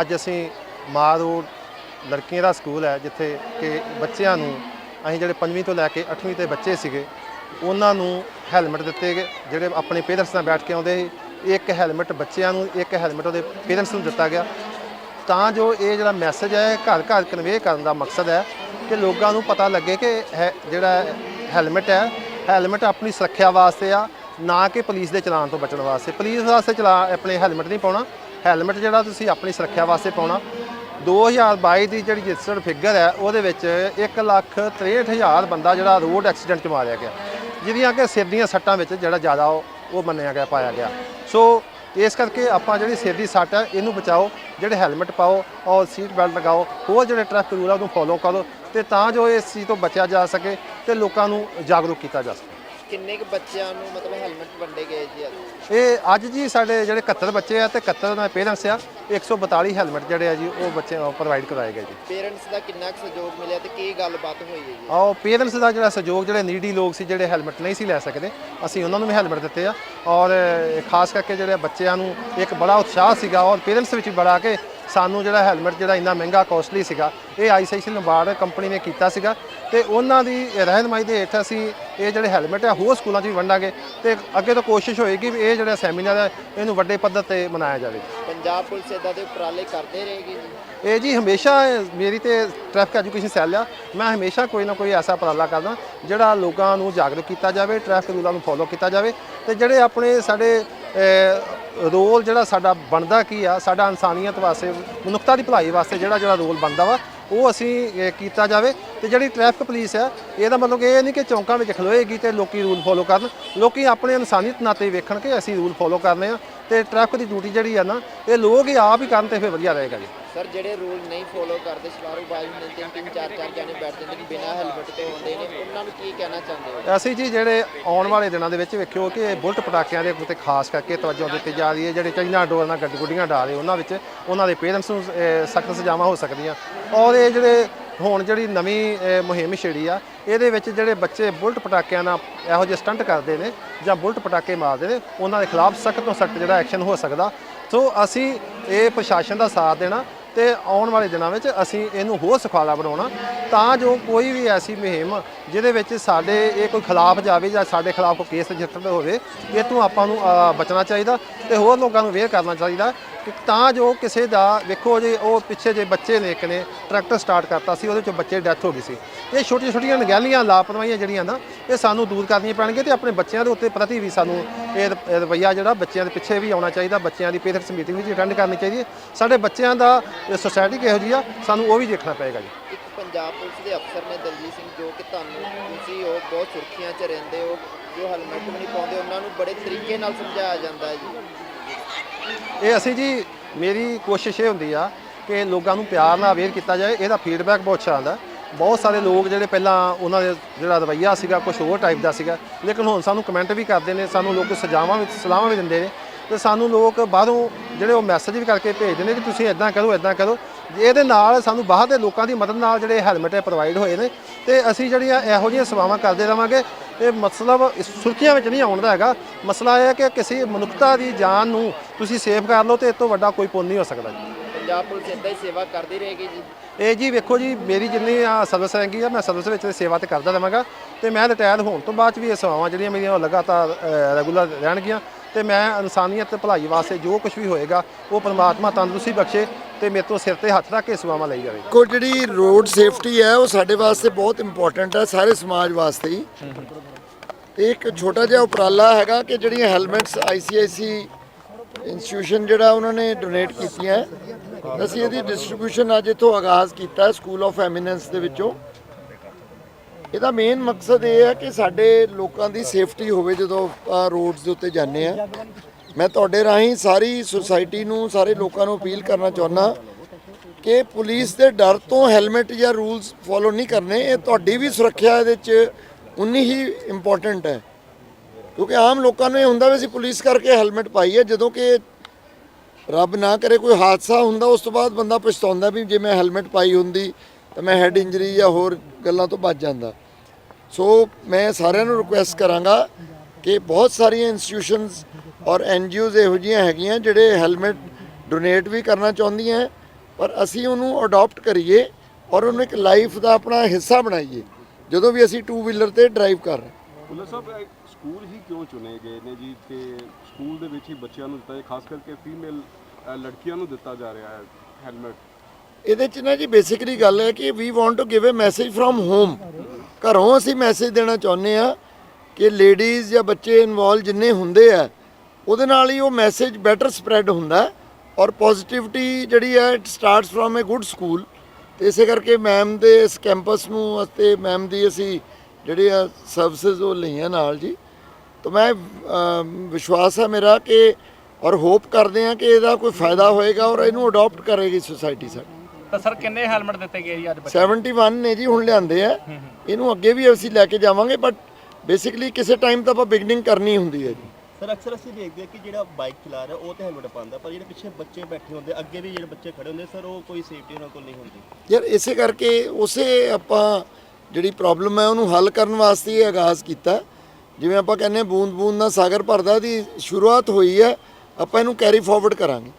ਅੱਜ ਅਸੀਂ ਮਾਰ ਰੋਡ ਲੜਕੀਆਂ ਦਾ ਸਕੂਲ ਹੈ, ਜਿੱਥੇ ਕਿ ਬੱਚਿਆਂ ਨੂੰ ਅਸੀਂ ਜਿਹੜੇ 5ਵੀਂ ਤੋਂ ਲੈ ਕੇ 8ਵੀਂ ਤੇ ਬੱਚੇ ਸੀਗੇ, ਉਹਨਾਂ ਨੂੰ ਹੈਲਮਟ ਦਿੱਤੇ ਗਏ। ਜਿਹੜੇ ਆਪਣੇ ਪੇਰੈਂਟਸ ਨਾਲ ਬੈਠ ਕੇ ਆਉਂਦੇ ਸੀ, ਇੱਕ ਹੈਲਮਟ ਬੱਚਿਆਂ ਨੂੰ, ਇੱਕ ਹੈਲਮਟ ਉਹਦੇ ਪੇਰੈਂਟਸ ਨੂੰ ਦਿੱਤਾ ਗਿਆ। ਤਾਂ ਜੋ ਇਹ ਜਿਹੜਾ ਮੈਸੇਜ ਹੈ ਘਰ ਘਰ ਕਨਵੇ ਕਰਨ ਦਾ ਮਕਸਦ ਹੈ ਕਿ ਲੋਕਾਂ ਨੂੰ ਪਤਾ ਲੱਗੇ ਕਿ ਹੈ- ਜਿਹੜਾ ਹੈਲਮਟ ਹੈ, ਹੈਲਮਟ ਆਪਣੀ ਸੁਰੱਖਿਆ ਵਾਸਤੇ ਆ, ਨਾ ਕਿ ਪੁਲਿਸ ਦੇ ਚਲਾਨ ਤੋਂ ਬਚਣ ਵਾਸਤੇ। ਪੁਲਿਸ ਵਾਸਤੇ ਚਲਾ, ਆਪਣੇ ਹੈਲਮਟ ਨਹੀਂ ਪਾਉਣਾ ਹੈਲਮਟ ਜਿਹੜਾ ਤੁਸੀਂ ਆਪਣੀ ਸੁਰੱਖਿਆ ਵਾਸਤੇ ਪਾਉਣਾ। 2022 ਦੀ ਜਿਹੜੀ ਰਜਿਸਟਰਡ ਫਿਗਰ ਹੈ, ਉਹਦੇ ਵਿੱਚ 163000 ਬੰਦਾ ਜਿਹੜਾ ਰੋਡ ਐਕਸੀਡੈਂਟ 'ਚ ਮਾਰਿਆ ਗਿਆ। ਜਿਹਦੀਆਂ ਕਿ ਸਿਰ ਦੀਆਂ ਸੱਟਾਂ ਵਿੱਚ ਜਿਹੜਾ ਜ਼ਿਆਦਾ ਉਹ ਉਹ ਮੰਨਿਆ ਗਿਆ, ਪਾਇਆ ਗਿਆ। ਸੋ ਇਸ ਕਰਕੇ ਆਪਾਂ ਜਿਹੜੀ ਸਿਰ ਦੀ ਸੱਟ ਹੈ, ਇਹਨੂੰ ਬਚਾਓ, ਜਿਹੜੇ ਹੈਲਮਟ ਪਾਓ ਔਰ ਸੀਟ ਬੈਲਟ ਲਗਾਓ, ਹੋਰ ਜਿਹੜੇ ਟ੍ਰੈਫਿਕ ਰੂਲ ਆ, ਉਹਨੂੰ ਫੋਲੋ ਕਰੋ ਤੇ ਤਾਂ ਜੋ ਇਸ ਚੀਜ਼ ਤੋਂ ਬਚਿਆ ਜਾ ਸਕੇ ਤੇ ਲੋਕਾਂ ਨੂੰ ਜਾਗਰੂਕ ਕੀਤਾ ਜਾ ਸਕੇ। ਕਿੰਨੇ ਕੁ ਬੱਚਿਆਂ ਨੂੰ ਮਤਲਬ ਹੈਲਮਟ ਵੰਡੇ ਗਏ ਜੀ ਅੱਜ? ਇਹ ਅੱਜ ਜੀ ਸਾਡੇ ਜਿਹੜੇ 71 ਬੱਚੇ ਆ ਤੇ 71 ਦਾ ਪੇਰੈਂਟਸ ਆ 142 ਹੈਲਮਟ ਜਿਹੜੇ ਆ ਜੀ ਉਹ ਬੱਚੇ ਪ੍ਰੋਵਾਈਡ ਕਰਾਏ ਗਏ ਜੀ। ਪੇਰੈਂਟਸ ਦਾ ਕਿੰਨਾ ਕੁ ਸਹਿਯੋਗ ਮਿਲਿਆ ਤੇ ਕੀ ਗੱਲਬਾਤ ਹੋਈ ਹੈ ਜੀ? ਆਓ ਪੇਰੈਂਟਸ ਦਾ ਜਿਹੜਾ ਸਹਿਯੋਗ ਜਿਹੜੇ ਨੀਡੀ ਲੋਕ ਸੀ ਜਿਹੜੇ ਹੈਲਮਟ ਨਹੀਂ ਸੀ ਲੈ ਸਕਦੇ ਅਸੀਂ ਉਹਨਾਂ ਨੂੰ ਵੀ ਹੈਲਮਟ ਦਿੱਤੇ ਆ। ਔਰ ਖਾਸ ਕਰਕੇ ਜਿਹੜੇ ਬੱਚਿਆਂ ਨੂੰ ਇੱਕ ਬੜਾ ਉਤਸ਼ਾਹ ਸੀਗਾ ਔਰ ਪੇਰੈਂਟਸ ਵਿੱਚ ਵੀ ਬੜਾ ਕਿ ਸਾਨੂੰ ਜਿਹੜਾ ਹੈਲਮਟ ਜਿਹੜਾ ਇੰਨਾ ਮਹਿੰਗਾ ਕੋਸਟਲੀ ਸੀਗਾ, ਇਹ ਆਈਸੀਆਈਸੀ ਲੰਬਾਰਡ ਕੰਪਨੀ ਨੇ ਕੀਤਾ ਸੀਗਾ ਤੇ ਉਹਨਾਂ ਦੀ ਰਹਿਨਮਾਈ ਦੇ ਹੇਠ ਅਸੀਂ ਇਹ ਜਿਹੜੇ ਹੈਲਮਟ ਆ, ਹੋਰ ਸਕੂਲਾਂ 'ਚ ਵੀ ਵੰਡਾਂਗੇ ਤੇ ਅੱਗੇ ਤੋਂ ਕੋਸ਼ਿਸ਼ ਹੋਏਗੀ ਵੀ ਇਹ ਜਿਹੜਾ ਸੈਮੀਨਾਰ ਹੈ ਇਹਨੂੰ ਵੱਡੇ ਪੱਧਰ ਤੇ ਮਨਾਇਆ ਜਾਵੇ। ਪੰਜਾਬ ਪੁਲਿਸ ਇਦਾਂ ਦੇ ਉਪਰਾਲੇ ਕਰਦੇ ਰਹੇਗੀ ਜੀ। ਇਹ ਜੀ ਹਮੇਸ਼ਾ ਮੇਰੀ ਤੇ ਟ੍ਰੈਫਿਕ ਐਜੂਕੇਸ਼ਨ ਸੈੱਲ ਆ। ਮੈਂ ਹਮੇਸ਼ਾ ਕੋਈ ਨਾ ਕੋਈ ਐਸਾ ਉਪਰਾਲਾ ਕਰਦਾ ਜਿਹੜਾ ਲੋਕਾਂ ਨੂੰ ਜਾਗਰੂਕ ਕੀਤਾ ਜਾਵੇ ਟ੍ਰੈਫਿਕ ਰੂਲਾਂ ਨੂੰ ਫੋਲੋ ਕੀਤਾ ਜਾਵੇ ਤੇ ਜਿਹੜੇ ਆਪਣੇ ਸਾਡੇ ਰੋਲ ਜਿਹੜਾ ਸਾਡਾ ਬਣਦਾ ਕੀ ਆ, ਸਾਡਾ ਇਨਸਾਨੀਅਤ ਵਾਸਤੇ, ਮਨੁੱਖਤਾ ਦੀ ਭਲਾਈ ਵਾਸਤੇ ਜਿਹੜਾ ਜਿਹੜਾ ਰੋਲ ਬਣਦਾ ਵਾ, ਉਹ ਅਸੀਂ ਕੀਤਾ ਜਾਵੇ ਤੇ ਜਿਹੜੀ ਟ੍ਰੈਫਿਕ ਪੁਲਿਸ ਹੈ ਇਹਦਾ ਮਤਲਬ ਇਹ ਨਹੀਂ ਕਿ ਚੌਂਕਾਂ ਵਿੱਚ ਖਲੋਏਗੀ ਤੇ ਲੋਕੀ ਰੂਲ ਫੋਲੋ ਕਰਨ, ਲੋਕੀ ਆਪਣੇ ਇਨਸਾਨੀਅਤ ਨਾਤੇ ਵੇਖਣ ਕਿ ਅਸੀਂ ਰੂਲ ਫੋਲੋ ਕਰਨੇ ਆ ਤੇ ਟ੍ਰੈਫਿਕ ਦੀ ਡਿਊਟੀ ਜਿਹੜੀ ਆ ਨਾ, ਇਹ ਲੋਕ ਹੀ ਆਪ ਹੀ ਕਰਨ ਤੇ ਫਿਰ ਵਧੀਆ ਰਹੇਗਾ ਜੀ। ਸਰ, ਜਿਹੜੇ ਰੂਲ ਨਹੀਂ ਫੋਲੋ ਕਰਦੇ ਸ਼ਰਾਰੂ ਨੇ ਤਿੰਨ ਤਿੰਨ ਚਾਰ ਚਾਰ ਜਾਣੇ ਬੈਠ ਜਾਂਦੇ ਨੇ, ਬਿਨਾਂ ਹੈਲਮਟ ਤੋਂ ਹੁੰਦੇ ਨੇ, ਉਹਨਾਂ ਨੂੰ ਕੀ ਕਹਿਣਾ ਚਾਹੁੰਦੇ ਹੋ? ਅਸੀਂ ਜੀ ਜਿਹੜੇ ਆਉਣ ਵਾਲੇ ਦਿਨਾਂ ਦੇ ਵਿੱਚ ਵੇਖਿਓ ਕਿ ਬੁਲਟ ਪਟਾਕਿਆਂ ਦੇ ਉੱਤੇ ਖਾਸ ਕਰਕੇ ਤਵੱਜੋ ਦਿੱਤੀ ਜਾ ਰਹੀ ਹੈ, ਜਿਹੜੇ ਚਾਈਨਾ ਡੋਰ ਨਾਲ ਗੱਡੀ ਗੁੱਡੀਆਂ ਡਾ ਰਹੇ, ਉਹਨਾਂ ਵਿੱਚ ਉਹਨਾਂ ਦੇ ਪੇਰੈਂਟਸ ਨੂੰ ਸਖਤ ਸਜ਼ਾਵਾਂ ਹੋ ਸਕਦੀਆਂ। ਔਰ ਇਹ ਜਿਹੜੇ ਹੁਣ ਜਿਹੜੀ ਨਵੀਂ ਮੁਹਿੰਮ ਛੇੜੀ ਆ, ਇਹਦੇ ਵਿੱਚ ਜਿਹੜੇ ਬੱਚੇ ਬੁਲਟ ਪਟਾਕਿਆਂ ਨਾਲ ਇਹੋ ਜਿਹੇ ਸਟੰਟ ਕਰਦੇ ਨੇ ਜਾਂ ਬੁਲਟ ਪਟਾਕੇ ਮਾਰਦੇ ਨੇ, ਉਹਨਾਂ ਦੇ ਖਿਲਾਫ ਸਖਤ ਤੋਂ ਸਖਤ ਜਿਹੜਾ ਐਕਸ਼ਨ ਹੋ ਸਕਦਾ। ਸੋ ਅਸੀਂ ਇਹ ਪ੍ਰਸ਼ਾਸਨ ਦਾ ਸਾਥ ਦੇਣਾ ਤੇ ਆਉਣ ਵਾਲੇ ਦਿਨਾਂ ਵਿੱਚ ਅਸੀਂ ਇਹਨੂੰ ਹੋਰ ਸੁਖਾਲਾ ਬਣਾਉਣਾ। ਤਾਂ ਜੋ ਕੋਈ ਵੀ ਐਸੀ ਮੁਹਿੰਮ ਜਿਹਦੇ ਵਿੱਚ ਸਾਡੇ ਇਹ ਕੋਈ ਖਿਲਾਫ ਜਾਵੇ ਜਾਂ ਸਾਡੇ ਖਿਲਾਫ ਕੋਈ ਕੇਸ ਰਜਿਸਟਰ ਹੋਵੇ, ਇਹ ਤੋਂ ਆਪਾਂ ਨੂੰ ਬਚਣਾ ਚਾਹੀਦਾ ਤੇ ਹੋਰ ਲੋਕਾਂ ਨੂੰ ਅਵੇਅਰ ਕਰਨਾ ਚਾਹੀਦਾ। ਤਾਂ ਜੋ ਕਿਸੇ ਦਾ, ਵੇਖੋ ਜੇ ਉਹ ਪਿੱਛੇ ਜੇ ਬੱਚੇ ਨੇ ਇੱਕ ਨੇ ਟਰੈਕਟਰ ਸਟਾਰਟ ਕਰਤਾ ਸੀ, ਉਹਦੇ ਚ ਬੱਚੇ ਡੈਥ ਹੋ ਗਈ ਸੀ। ਇਹ ਛੋਟੀਆਂ ਛੋਟੀਆਂ ਨਗਹਿਲੀਆਂ ਲਾਪਰਵਾਹੀਆਂ ਜਿਹੜੀਆਂ ਨਾ, ਇਹ ਸਾਨੂੰ ਦੂਰ ਕਰਨੀਆਂ ਪੈਣਗੀਆਂ ਤੇ ਆਪਣੇ ਬੱਚਿਆਂ ਦੇ ਉੱਤੇ ਪ੍ਰਤੀ ਵੀ ਸਾਨੂੰ ਇਹ ਰ- ਰਵੱਈਆ ਜਿਹੜਾ ਬੱਚਿਆਂ ਦੇ ਪਿੱਛੇ ਵੀ ਆਉਣਾ ਚਾਹੀਦਾ, ਬੱਚਿਆਂ ਦੀ ਪੇਰੈਂਟਸ ਮੀਟਿੰਗ ਵੀ ਅਟੈਂਡ ਕਰਨੀ ਚਾਹੀਦੀ ਹੈ। ਸਾਡੇ ਬੱਚਿਆਂ ਦਾ ਸੋਸਾਇਟੀ ਕਿਹੋ ਜਿਹੀ ਆ, ਸਾਨੂੰ ਉਹ ਵੀ ਦੇਖਣਾ ਪਏਗਾ ਜੀ। ਇੱਕ ਪੰਜਾਬ ਪੁਲਿਸ ਦੇ ਅਫਸਰ ਨੇ ਦਲਜੀਤ ਸਿੰਘ, ਜੋ ਕਿ ਤੁਹਾਨੂੰ ਤੁਸੀਂ ਉਹ ਬਹੁਤ ਸੁਰਖੀਆਂ 'ਚ ਰਹਿੰਦੇ ਹੋ, ਜੋ ਹੈਲਮਟ ਵੀ ਨਹੀਂ ਪਾਉਂਦੇ, ਉਹਨਾਂ ਨੂੰ ਬੜੇ ਤਰੀਕੇ ਨਾਲ ਸਮਝਾਇਆ ਜਾਂਦਾ ਹੈ ਜੀ। ਇਹ ਅਸੀਂ ਜੀ, ਮੇਰੀ ਕੋਸ਼ਿਸ਼ ਇਹ ਹੁੰਦੀ ਆ ਕਿ ਲੋਕਾਂ ਨੂੰ ਪਿਆਰ ਨਾਲ ਅਵੇਅਰ ਕੀਤਾ ਜਾਏ। ਇਹਦਾ ਫੀਡਬੈਕ ਬਹੁਤ ਅੱਛਾ ਆਉਂਦਾ ਬਹੁਤ ਸਾਰੇ ਲੋਕ ਜਿਹੜੇ ਪਹਿਲਾਂ ਉਹਨਾਂ ਦੇ ਜਿਹੜਾ ਰਵੱਈਆ ਸੀਗਾ ਕੁਝ ਹੋਰ ਟਾਈਪ ਦਾ ਸੀਗਾ। ਲੇਕਿਨ ਹੁਣ ਸਾਨੂੰ ਕਮੈਂਟ ਵੀ ਕਰਦੇ ਨੇ, ਸਾਨੂੰ ਲੋਕ ਸਜ਼ਾਵਾਂ ਵੀ, ਸਲਾਹਾਂ ਵੀ ਦਿੰਦੇ ਨੇ। ਤੇ ਸਾਨੂੰ ਲੋਕ ਬਾਹਰੋਂ ਜਿਹੜੇ ਉਹ ਮੈਸੇਜ ਵੀ ਕਰਕੇ ਭੇਜਦੇ ਨੇ ਕਿ ਤੁਸੀਂ ਇਦਾਂ ਕਰੋ ਇਦਾਂ ਕਰੋ। ਇਹਦੇ ਨਾਲ ਸਾਨੂੰ ਬਾਹਰ ਦੇ ਲੋਕਾਂ ਦੀ ਮਦਦ ਨਾਲ ਜਿਹੜੇ ਹੈਲਮਟ ਪ੍ਰੋਵਾਈਡ ਹੋਏ ਨੇ। ਤੇ ਅਸੀਂ ਜਿਹੜੀਆਂ ਇਹੋ ਜਿਹੀਆਂ ਸੇਵਾਵਾਂ ਕਰਦੇ ਰਵਾਂਗੇ ਇਹ ਮਤਲਬ ਇਸ ਸੁਰਖੀਆਂ ਵਿੱਚ ਨਹੀਂ ਆਉਣ ਦਾ ਹੈਗਾ। ਮਸਲਾ ਇਹ ਹੈ ਕਿ ਕਿਸੇ ਮਨੁੱਖਤਾ ਦੀ ਜਾਨ ਨੂੰ ਤੁਸੀਂ ਸੇਫ ਕਰ ਲਓ ਤੇ ਇਸ ਤੋਂ ਵੱਡਾ ਕੋਈ ਪੁੰਨ ਨਹੀਂ ਹੋ ਸਕਦਾ ਜੀ। ਪੰਜਾਬ ਪੁਲਿਸ ਇਦਾਂ ਹੀ ਸੇਵਾ ਕਰਦੀ ਰਹੇਗੀ ਜੀ। ਇਹ ਜੀ ਵੇਖੋ ਜੀ ਮੇਰੀ ਜਿੰਨੀ ਆ ਸਰਵਿਸ ਰਹੇਗੀ ਆ ਮੈਂ ਸਰਵਿਸ ਵਿੱਚ ਸੇਵਾ ਤੇ ਕਰਦਾ ਰਹਾਂਗਾ ਤੇ ਮੈਂ ਰਿਟਾਇਰ ਹੋਣ ਤੋਂ ਬਾਅਦ ਵੀ ਇਹ ਸੇਵਾਵਾਂ ਜਿਹੜੀਆਂ ਮੇਰੀਆਂ ਉਹ ਲਗਾਤਾਰ ਰੈਗੂਲਰ ਰਹਿਣਗੀਆਂ ਤੇ ਮੈਂ ਇਨਸਾਨੀਅਤ ਤੇ ਭਲਾਈ ਵਾਸਤੇ ਜੋ ਕੁਝ ਵੀ ਹੋਏਗਾ ਉਹ ਪਰਮਾਤਮਾ ਤੰਦਰੁਸਤੀ ਬਖਸ਼ੇ ਤੇ ਮੇਰੇ ਤੋਂ ਸਿਰ ਤੇ ਹੱਥ ਰੱਖ ਕੇ ਸੇਵਾਵਾਂ ਲਈ ਜਾਵੇ। ਕੋ ਜਿਹੜੀ ਰੋਡ ਸੇਫਟੀ ਹੈ, ਉਹ ਸਾਡੇ ਵਾਸਤੇ ਬਹੁਤ ਇੰਪੋਰਟੈਂਟ ਹੈ ਸਾਰੇ ਸਮਾਜ ਵਾਸਤੇ ਹੀ। ਤੇ ਇੱਕ ਛੋਟਾ ਜਿਹਾ ਉਪਰਾਲਾ ਹੈਗਾ ਕਿ ਜਿਹੜੀਆਂ ਹੈਲਮਟਸ ਆਈਸੀਆਈਸੀ ਇੰਸਟੀਟਿਊਸ਼ਨ ਜਿਹੜਾ ਉਹਨਾਂ ਨੇ ਡੋਨੇਟ ਕੀਤੀਆਂ ਅਸੀਂ ਇਹਦੀ ਡਿਸਟ੍ਰੀਬਿਊਸ਼ਨ ਅੱਜ ਇੱਥੋਂ ਆਗਾਜ਼ ਕੀਤਾ ਸਕੂਲ ਆਫ ਐਮੀਨੈਂਸ ਦੇ ਵਿੱਚੋਂ। ਇਹਦਾ ਮੇਨ ਮਕਸਦ ਇਹ ਹੈ ਕਿ ਸਾਡੇ ਲੋਕਾਂ ਦੀ ਸੇਫਟੀ ਹੋਵੇ ਜਦੋਂ ਆਪਾਂ ਰੋਡਸ ਦੇ ਉੱਤੇ ਜਾਂਦੇ ਆ ਮੈਂ ਤੁਹਾਡੇ ਰਾਹੀਂ ਸਾਰੀ ਸੁਸਾਇਟੀ ਨੂੰ, ਸਾਰੇ ਲੋਕਾਂ ਨੂੰ ਅਪੀਲ ਕਰਨਾ ਚਾਹੁੰਦਾ ਕਿ ਪੁਲਿਸ ਦੇ ਡਰ ਤੋਂ ਹੈਲਮਟ ਜਾਂ ਰੂਲਸ ਫੋਲੋ ਨਹੀਂ ਕਰਨੇ। ਇਹ ਤੁਹਾਡੀ ਵੀ ਸੁਰੱਖਿਆ ਇਹਦੇ 'ਚ ਉਨੀ ਹੀ ਇੰਪੋਰਟੈਂਟ ਹੈ। ਕਿਉਂਕਿ ਆਮ ਲੋਕਾਂ ਨੂੰ ਇਹ ਹੁੰਦਾ ਵੀ ਅਸੀਂ ਪੁਲਿਸ ਕਰਕੇ ਹੈਲਮਟ ਪਾਈ ਹੈ, ਜਦੋਂ ਕਿ ਰੱਬ ਨਾ ਕਰੇ ਕੋਈ ਹਾਦਸਾ ਹੁੰਦਾ, ਉਸ ਤੋਂ ਬਾਅਦ ਬੰਦਾ ਪਛਤਾਉਂਦਾ ਵੀ ਜੇ ਮੈਂ ਹੈਲਮਟ ਪਾਈ ਹੁੰਦੀ ਤਾਂ ਮੈਂ ਹੈਡ ਇੰਜਰੀ ਜਾਂ ਹੋਰ ਗੱਲਾਂ ਤੋਂ ਬਚ ਜਾਂਦਾ। ਸੋ ਮੈਂ ਸਾਰਿਆਂ ਨੂੰ ਰਿਕੁਐਸਟ ਕਰਾਂਗਾ ਕਿ ਬਹੁਤ ਸਾਰੀਆਂ ਇੰਸਟੀਟਿਊਸ਼ਨਸ ਔਰ ਐਨਜੀਓਜ਼ ਇਹੋ ਜਿਹੀਆਂ ਹੈਗੀਆਂ ਜਿਹੜੇ ਹੈਲਮਟ ਡੋਨੇਟ ਵੀ ਕਰਨਾ ਚਾਹੁੰਦੀਆਂ ਪਰ ਅਸੀਂ ਉਹਨੂੰ ਅਡਾਪਟ ਕਰੀਏ ਔਰ ਉਹਨੂੰ ਇੱਕ ਲਾਈਫ ਦਾ ਆਪਣਾ ਹਿੱਸਾ ਬਣਾਈਏ ਜਦੋਂ ਵੀ ਅਸੀਂ ਟੂ ਵੀਲਰ ਤੇ ਡਰਾਈਵ ਕਰ ਰਹੇ ਹਾਂ। ਭੁੱਲਰ ਸਾਹਿਬ ਇਹ ਸਕੂਲ ਹੀ ਕਿਉਂ ਚੁਣੇ ਗਏ ਨੇ ਜੀ? ਤੇ ਸਕੂਲ ਦੇ ਵਿੱਚ ਹੀ ਬੱਚਿਆਂ ਨੂੰ ਦਿੱਤਾ ਹੈ ਖਾਸ ਕਰਕੇ ਫੀਮੇਲ ਲੜਕੀਆਂ ਨੂੰ ਦਿੱਤਾ ਜਾ ਰਿਹਾ ਹੈ ਹੈਲਮਟ। ਇਹਦੇ ਚ ਨਾ ਜੀ ਬੇਸਿਕਲੀ ਗੱਲ ਹੈ ਕਿ we want to give a message from home ਘਰੋਂ ਅਸੀਂ ਮੈਸੇਜ ਦੇਣਾ ਚਾਹੁੰਦੇ ਆ ਕਿ ਲੇਡੀਜ਼ ਜਾਂ ਬੱਚੇ ਇਨਵੋਲ ਜਿੰਨੇ ਹੁੰਦੇ ਆ ਉਹਦੇ ਨਾਲ ਹੀ ਉਹ ਮੈਸੇਜ ਬੈਟਰ ਸਪਰੈਡ ਹੁੰਦਾ ਔਰ ਪੋਜ਼ਿਟਿਵਿਟੀ ਜਿਹੜੀ ਹੈ it starts from a good school ਤੇ ਇਸੇ ਕਰਕੇ ਮੈਮ ਦੇ ਇਸ ਕੈਂਪਸ ਨੂੰ ਅਤੇ ਮੈਮ ਦੀ ਅਸੀਂ ਜਿਹੜੀ ਆ ਸਰਵਿਸਿਜ਼ ਉਹ ਲਈਆਂ ਨਾਲ ਜੀ। ਤਾਂ ਮੈਂ ਵਿਸ਼ਵਾਸ ਹੈ ਮੇਰਾ ਕਿ ਔਰ ਹੋਪ ਕਰਦੇ ਆ ਕਿ ਇਹਦਾ ਕੋਈ ਫਾਇਦਾ ਹੋਏਗਾ ਔਰ ਇਹਨੂੰ ਅਡਾਪਟ ਕਰੇਗੀ ਸੁਸਾਇਟੀ ਸਾਡੀ ਤਾਂ ਸਰ ਕਿੰਨੇ ਹੈਲਮਟ ਦਿੱਤੇ ਗਏ ਜੀ ਅੱਜ ਬੱਚੇ? 71 ਨੇ ਜੀ ਹੁਣ ਲਿਆਂਦੇ ਆ। ਇਹਨੂੰ ਅੱਗੇ ਵੀ ਅਸੀਂ ਲੈ ਕੇ ਜਾਵਾਂਗੇ ਬਟ ਬੇਸਿਕਲੀ ਕਿਸੇ ਟਾਈਮ ਤਾਂ ਆਪਾਂ ਬਿਗਨਿੰਗ ਕਰਨੀ ਹੁੰਦੀ ਹੈ ਜੀ। ਸਰ ਅਕਸਰ ਅਸੀਂ ਦੇਖਦੇ ਹਾਂ ਕਿ ਜਿਹੜਾ ਬਾਈਕ ਚਲਾ ਰਿਹਾ, ਉਹ ਤਾਂ ਹੈਲਮਟ ਪਾਉਂਦਾ, ਪਰ ਜਿਹੜੇ ਪਿੱਛੇ ਬੱਚੇ ਬੈਠੇ ਹੁੰਦੇ, ਅੱਗੇ ਵੀ ਜਿਹੜੇ ਬੱਚੇ ਖੜੇ ਹੁੰਦੇ, ਸਰ, ਉਹ ਕੋਈ ਸੇਫਟੀ ਉਹਨਾਂ ਕੋਲ ਨਹੀਂ ਹੁੰਦੀ। ਯਾਰ, ਇਸੇ ਕਰਕੇ ਉਸੇ ਆਪਾਂ ਜਿਹੜੀ ਪ੍ਰੋਬਲਮ ਹੈ, ਉਹਨੂੰ ਹੱਲ ਕਰਨ ਵਾਸਤੇ ਇਹ ਆਗਾਜ਼ ਕੀਤਾ। ਜਿਵੇਂ ਆਪਾਂ ਕਹਿੰਦੇ ਹਾਂ ਬੂੰਦ ਬੂੰਦ ਨਾਲ ਸਾਗਰ ਭਰਦਾ ਦੀ ਸ਼ੁਰੂਆਤ ਹੋਈ ਹੈ, ਆਪਾਂ ਇਹਨੂੰ ਕੈਰੀ ਫਾਰਵਰਡ ਕਰਾਂਗੇ।